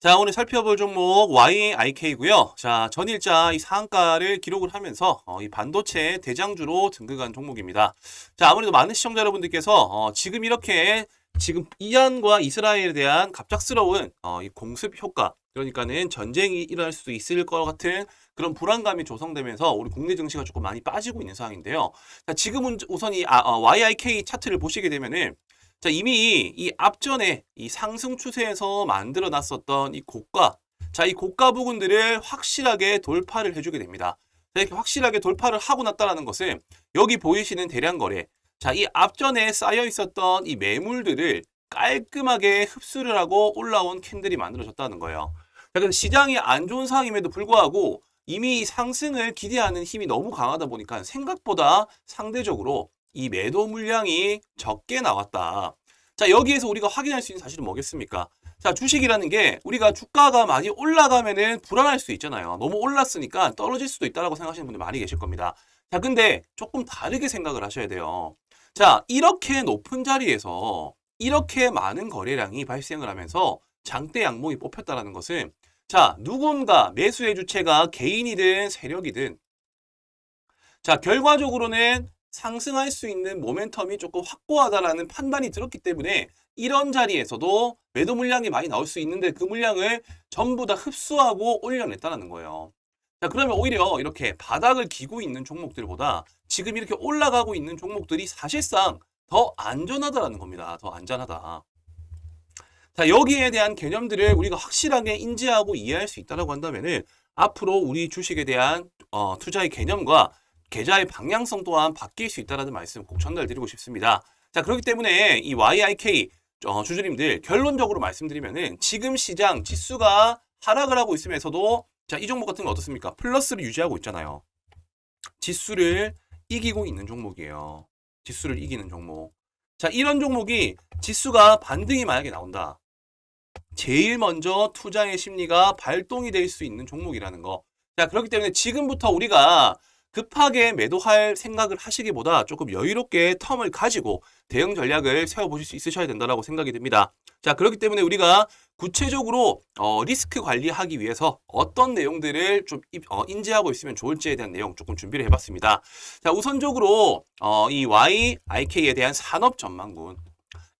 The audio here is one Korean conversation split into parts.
자, 오늘 살펴볼 종목 YIK고요. 자, 전일자 이 상한가를 기록을 하면서 어, 이 반도체 대장주로 등극한 종목입니다. 자, 아무래도 많은 시청자 여러분들께서 어, 지금 이렇게 지금 이란과 이스라엘에 대한 갑작스러운 어, 이 공습 효과 그러니까는 전쟁이 일어날 수도 있을 것 같은 그런 불안감이 조성되면서 우리 국내 증시가 조금 많이 빠지고 있는 상황인데요. 자, 지금은 우선 이 아, 어, YIK 차트를 보시게 되면은 자, 이미 이 앞전에 이 상승 추세에서 만들어 놨었던 이 고가, 자, 이 고가 부분들을 확실하게 돌파를 해주게 됩니다. 자, 이렇게 확실하게 돌파를 하고 났다라는 것은 여기 보이시는 대량 거래, 자, 이 앞전에 쌓여 있었던 이 매물들을 깔끔하게 흡수를 하고 올라온 캔들이 만들어졌다는 거예요. 자, 그래서 시장이 안 좋은 상황임에도 불구하고 이미 이 상승을 기대하는 힘이 너무 강하다 보니까 생각보다 상대적으로 이 매도 물량이 적게 나왔다. 자, 여기에서 우리가 확인할 수 있는 사실은 뭐겠습니까? 자, 주식이라는 게 우리가 주가가 많이 올라가면은 불안할 수 있잖아요. 너무 올랐으니까 떨어질 수도 있다라고 생각하시는 분들 많이 계실 겁니다. 자, 근데 조금 다르게 생각을 하셔야 돼요. 자, 이렇게 높은 자리에서 이렇게 많은 거래량이 발생을 하면서 장대 양봉이 뽑혔다라는 것은 자, 누군가 매수의 주체가 개인이든 세력이든 자, 결과적으로는 상승할 수 있는 모멘텀이 조금 확고하다라는 판단이 들었기 때문에 이런 자리에서도 매도 물량이 많이 나올 수 있는데 그 물량을 전부 다 흡수하고 올려냈다는 거예요. 자, 그러면 오히려 이렇게 바닥을 기고 있는 종목들보다 지금 이렇게 올라가고 있는 종목들이 사실상 더 안전하다라는 겁니다. 더 안전하다. 자, 여기에 대한 개념들을 우리가 확실하게 인지하고 이해할 수 있다라고 한다면은 앞으로 우리 주식에 대한 어, 투자의 개념과 계좌의 방향성 또한 바뀔 수 있다는 말씀 꼭 전달드리고 싶습니다. 자, 그렇기 때문에 이 YIK 어, 주주님들 결론적으로 말씀드리면은 지금 시장 지수가 하락을 하고 있으면서도 자, 이 종목 같은 건 어떻습니까? 플러스를 유지하고 있잖아요. 지수를 이기고 있는 종목이에요. 지수를 이기는 종목. 자, 이런 종목이 지수가 반등이 만약에 나온다. 제일 먼저 투자의 심리가 발동이 될 수 있는 종목이라는 거. 자, 그렇기 때문에 지금부터 우리가 급하게 매도할 생각을 하시기보다 조금 여유롭게 텀을 가지고 대응 전략을 세워보실 수 있으셔야 된다고 생각이 듭니다. 자, 그렇기 때문에 우리가 구체적으로 어, 리스크 관리하기 위해서 어떤 내용들을 좀 이- 어, 인지하고 있으면 좋을지에 대한 내용 조금 준비를 해봤습니다. 자, 우선적으로 어, 이 YIK에 대한 산업 전망군,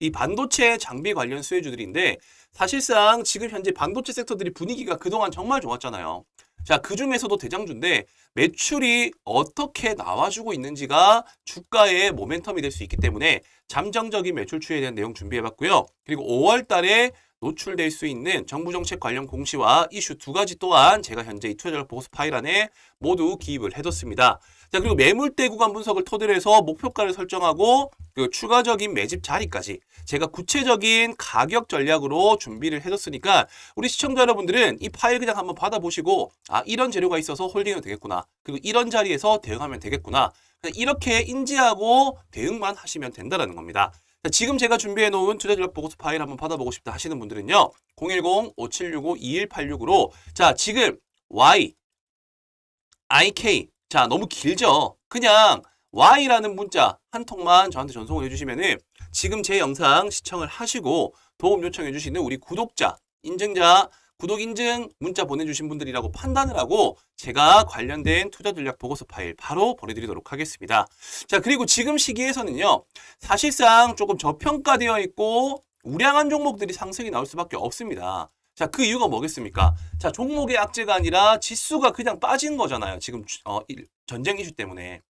이 반도체 장비 관련 수혜주들인데 사실상 지금 현재 반도체 섹터들이 분위기가 그동안 정말 좋았잖아요. 자, 그 중에서도 대장주인데 매출이 어떻게 나와주고 있는지가 주가의 모멘텀이 될 수 있기 때문에 잠정적인 매출 추이에 대한 내용 준비해봤고요. 그리고 5월 달에 노출될 수 있는 정부 정책 관련 공시와 이슈 두 가지 또한 제가 현재 이 투자자 보고서 파일 안에 모두 기입을 해뒀습니다. 자, 그리고 매물대 구간 분석을 토대로 해서 목표가를 설정하고 그 추가적인 매집 자리까지 제가 구체적인 가격 전략으로 준비를 해뒀으니까 우리 시청자 여러분들은 이 파일 그냥 한번 받아보시고 아 이런 재료가 있어서 홀딩은 되겠구나 그리고 이런 자리에서 대응하면 되겠구나 이렇게 인지하고 대응만 하시면 된다는 겁니다. 자, 지금 제가 준비해 놓은 투자 전략 보고서 파일 한번 받아보고 싶다 하시는 분들은요 010-5765-2186으로 자 지금 Y IK 자 너무 길죠? 그냥 Y라는 문자 한 통만 저한테 전송을 해주시면은 지금 제 영상 시청을 하시고 도움 요청해 주시는 우리 구독자, 인증자, 구독 인증 문자 보내주신 분들이라고 판단을 하고 제가 관련된 투자 전략 보고서 파일 바로 보내드리도록 하겠습니다. 자, 그리고 지금 시기에서는요, 사실상 조금 저평가되어 있고 우량한 종목들이 상승이 나올 수밖에 없습니다. 자, 그 이유가 뭐겠습니까? 자, 종목의 악재가 아니라 지수가 그냥 빠진 거잖아요. 지금 주- 어, 이- 전쟁 이슈 때문에.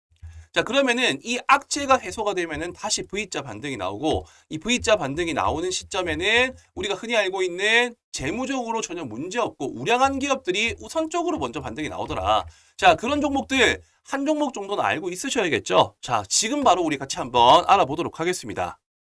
자, 그러면은 이 악재가 해소가 되면은 다시 V자 반등이 나오고 이 V자 반등이 나오는 시점에는 우리가 흔히 알고 있는 재무적으로 전혀 문제 없고 우량한 기업들이 우선적으로 먼저 반등이 나오더라. 자, 그런 종목들 한 종목 정도는 알고 있으셔야겠죠. 자, 지금 바로 우리 같이 한번 알아보도록 하겠습니다.